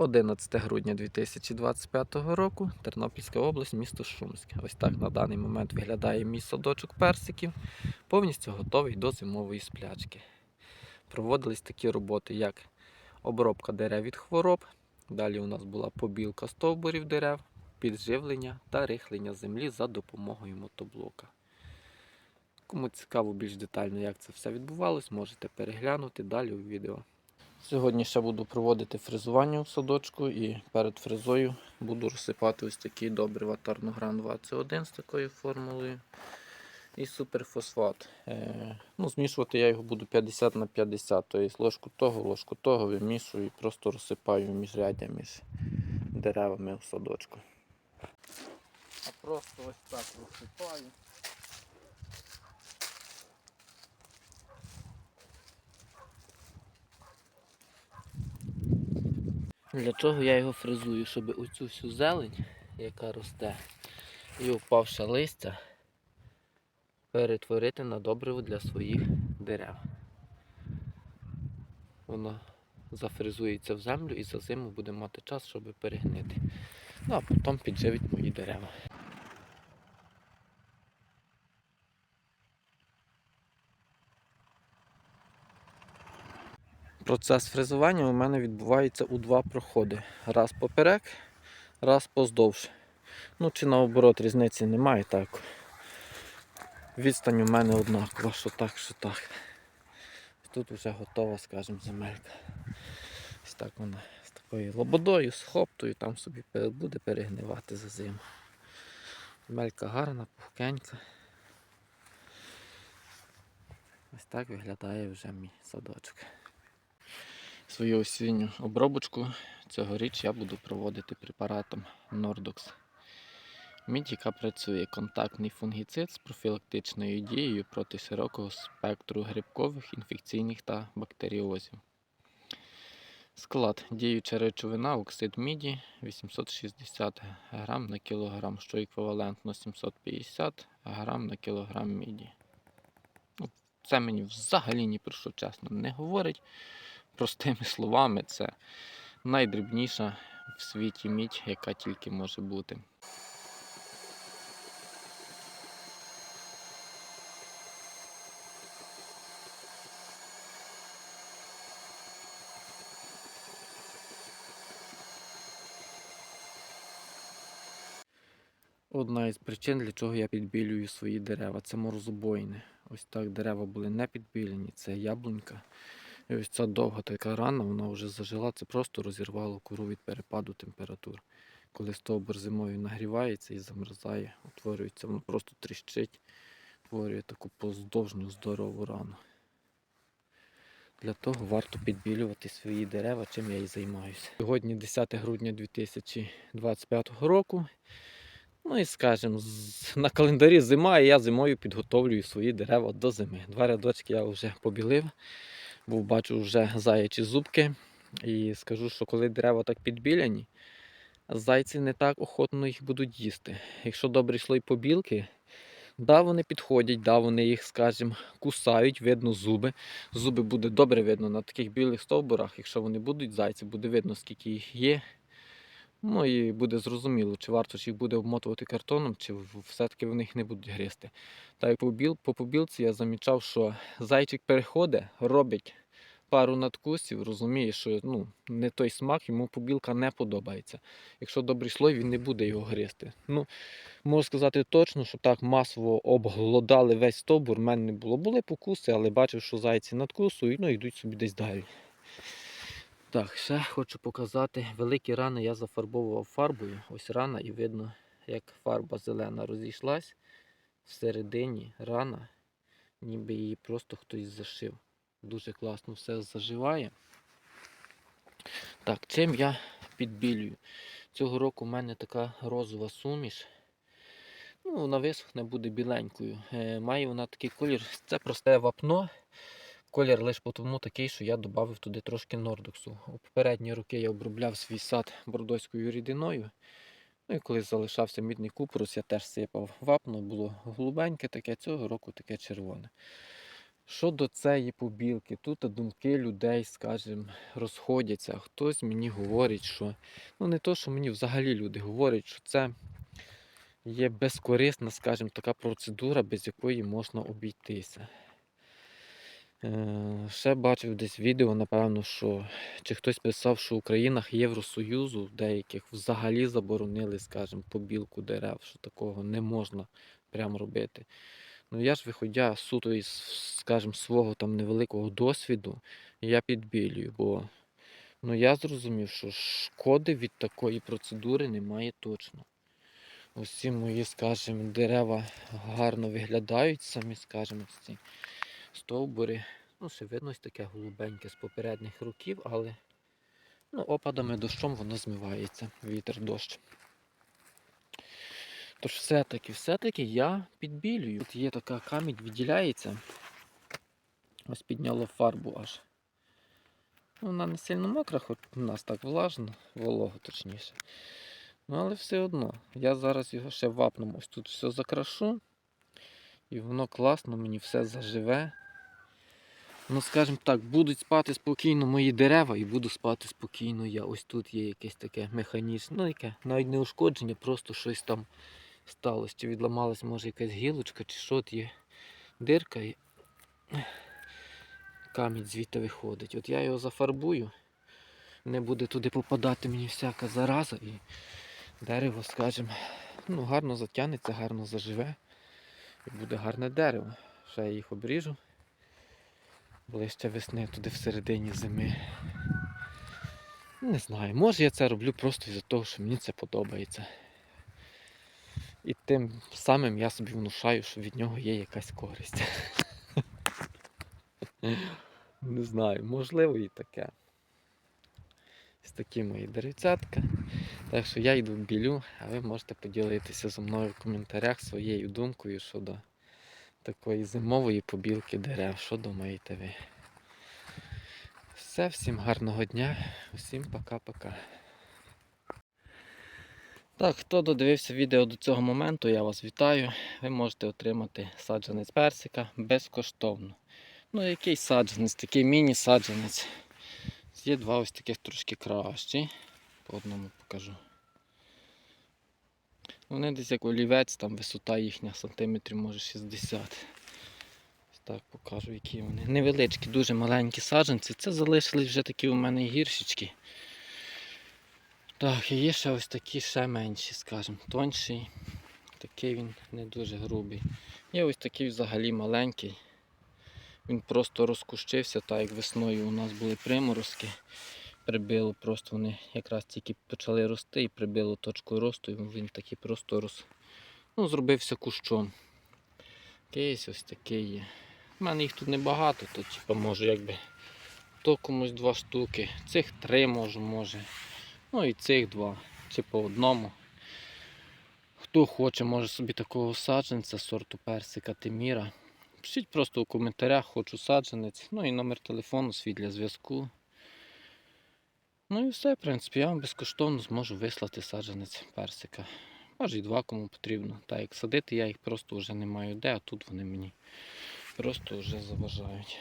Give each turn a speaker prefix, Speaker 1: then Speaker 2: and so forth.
Speaker 1: 11 грудня 2025 року, Тернопільська область, місто Шумське. Ось так на даний момент виглядає мій садочок персиків, повністю готовий до зимової сплячки. Проводились такі роботи, як обробка дерев від хвороб. Далі у нас була побілка стовбурів дерев, підживлення та рихлення землі за допомогою мотоблока. Кому цікаво більш детально, як це все відбувалось, можете переглянути далі у відео. Сьогодні ще буду проводити фрезування в садочку і перед фрезою буду розсипати ось такий добрива Тарногран 21 з такою формулою. І суперфосфат. Е, ну, змішувати я його буду 50 на 50, тобто ложку того, ложку того вимішую і просто розсипаю міжряддя між деревами в садочку. А просто ось так розсипаю. Для чого я його фрезую? Щоб оцю всю зелень, яка росте, і впавше листя перетворити на добриво для своїх дерев. Воно зафрезується в землю і за зиму буде мати час, щоб перегнити. Ну а потім підживить мої дерева. Процес фрезування у мене відбувається у два проходи. Раз поперек, раз поздовж. Ну чи наоборот різниці немає так. Відстань у мене однакова, що так, що так. Тут вже готова, скажімо, земелька. Ось так вона з такою лободою, з хоптою, там собі буде перегнивати за зиму. Земелька гарна, пухкенька. Ось так виглядає вже мій садочок. Свою осінню обробочку цьогоріч я буду проводити препаратом Nordox. Мідь, яка працює контактний фунгіцид з профілактичною дією проти широкого спектру грибкових, інфекційних та бактеріозів. Склад діюча речовина оксид міді 860 грам на кілограм, що еквівалентно 750 грам на кілограм міді. Ну, Це мені взагалі ні про що чесно не говорить. Простими словами, це найдрібніша в світі мідь, яка тільки може бути. Одна із причин, для чого я підбілюю свої дерева, це морозобоїни. Ось так дерева були не підбілені, це яблунька. І ось ця довга така рана, вона вже зажила, це просто розірвало кору від перепаду температур. Коли стовбур зимою нагрівається і замерзає, утворюється, воно просто тріщить, утворює таку поздовжню здорову рану. Для того варто підбілювати свої дерева, чим я і займаюся. Сьогодні 10 грудня 2025 року. Ну і скажімо, на календарі зима, і я зимою підготовлюю свої дерева до зими. Два рядочки я вже побілив, бо бачу вже заячі зубки. І скажу, що коли дерева так підбіляні, зайці не так охотно їх будуть їсти. Якщо добре йшло й побілки, да, вони підходять, да, вони їх, скажімо, кусають, видно зуби. Зуби буде добре видно на таких білих стовбурах. Якщо вони будуть зайці, буде видно, скільки їх є. Ну і буде зрозуміло, чи варто ж їх буде обмотувати картоном, чи все-таки вони їх не будуть гризти. Так як по, по побілці я замічав, що зайчик переходить, робить пару надкусів, розуміє, що ну, не той смак, йому побілка не подобається. Якщо добрий слой, він не буде його гризти. Ну, можу сказати точно, що так масово обглодали весь стовбур, в мене не було. Були покуси, але бачив, що зайці надкусують, ну йдуть собі десь далі. Так, ще хочу показати. Великі рани я зафарбовував фарбою. Ось рана і видно, як фарба зелена розійшлась. Всередині рана, ніби її просто хтось зашив. Дуже класно все заживає. Так, чим я підбілюю? Цього року в мене така розова суміш. Ну, вона висохне буде біленькою. Е, має вона такий колір. Це просте вапно. Колір лише тому такий, що я додав туди трошки нордоксу. У попередні роки я обробляв свій сад бордоською рідиною. Ну і коли залишався мідний купорус, я теж сипав вапно, було голубеньке таке, цього року таке червоне. Щодо цієї побілки, тут думки людей, скажімо, розходяться. Хтось мені говорить, що ну не то, що мені взагалі люди говорять, що це є безкорисна, скажімо, така процедура, без якої можна обійтися. Е, ще бачив десь відео, напевно, що чи хтось писав, що в країнах Євросоюзу деяких взагалі заборонили, скажімо, побілку дерев, що такого не можна прямо робити. Ну я ж виходя суто із, скажімо, свого там невеликого досвіду, я підбілюю, бо ну, я зрозумів, що шкоди від такої процедури немає точно. Ці мої, скажімо, дерева гарно виглядають самі, скажімо, ці стовбури. Ну, ще видно ось таке голубеньке з попередніх років, але ну, опадами дощом воно змивається, вітер дощ. Тож все-таки, все-таки я підбілюю. Тут є така камінь, відділяється. Ось підняло фарбу аж. Ну, Вона не сильно мокра, хоч у нас так влажно, волого точніше. Ну, але все одно. Я зараз його ще вапном ось тут все закрашу. І воно класно, мені все заживе. Ну, скажімо так, будуть спати спокійно мої дерева і буду спати спокійно я. Ось тут є якесь таке механічне, ну яке, навіть не ушкодження, просто щось там сталося. Чи відламалась, може, якась гілочка, чи що от є дирка і камінь звідти виходить. От я його зафарбую, не буде туди попадати мені всяка зараза і дерево, скажімо, ну, гарно затягнеться, гарно заживе. І буде гарне дерево. Ще я їх обріжу ближче весни, туди всередині зими. Не знаю, може я це роблю просто із-за того, що мені це подобається. І тим самим я собі внушаю, що від нього є якась користь. Не знаю, можливо і таке. Ось такі мої деревцятка. Так що я йду в білю, а ви можете поділитися зі мною в коментарях своєю думкою щодо такої зимової побілки дерев. Що думаєте ви? Все, всім гарного дня, усім пока-пока. Так, хто додивився відео до цього моменту, я вас вітаю. Ви можете отримати саджанець персика безкоштовно. Ну, який саджанець, такий міні-саджанець. Є два ось таких трошки кращі. По одному покажу. Вони десь як олівець, там висота їхня сантиметрів може 60. Ось так покажу, які вони. Невеличкі, дуже маленькі саджанці. Це залишились вже такі у мене гіршечки. Так, і є ще ось такі ще менші, скажімо, тонший. Такий він не дуже грубий. Є ось такий взагалі маленький. Він просто розкущився, так як весною у нас були приморозки. Прибило просто вони якраз тільки почали рости і прибило точку росту, і він такий просто роз... ну, зробився кущом. Кейс ось такий є. У мене їх тут небагато, то типу, можу якби то комусь два штуки, цих три можу, може. Ну і цих два, чи по одному. Хто хоче, може собі такого саджанця сорту персика Тиміра. Пишіть просто у коментарях, хочу саджанець, ну і номер телефону свій для зв'язку. Ну і все, в принципі, я вам безкоштовно зможу вислати саджанець персика. Може і два кому потрібно. Так як садити я їх просто вже не маю де, а тут вони мені просто вже заважають.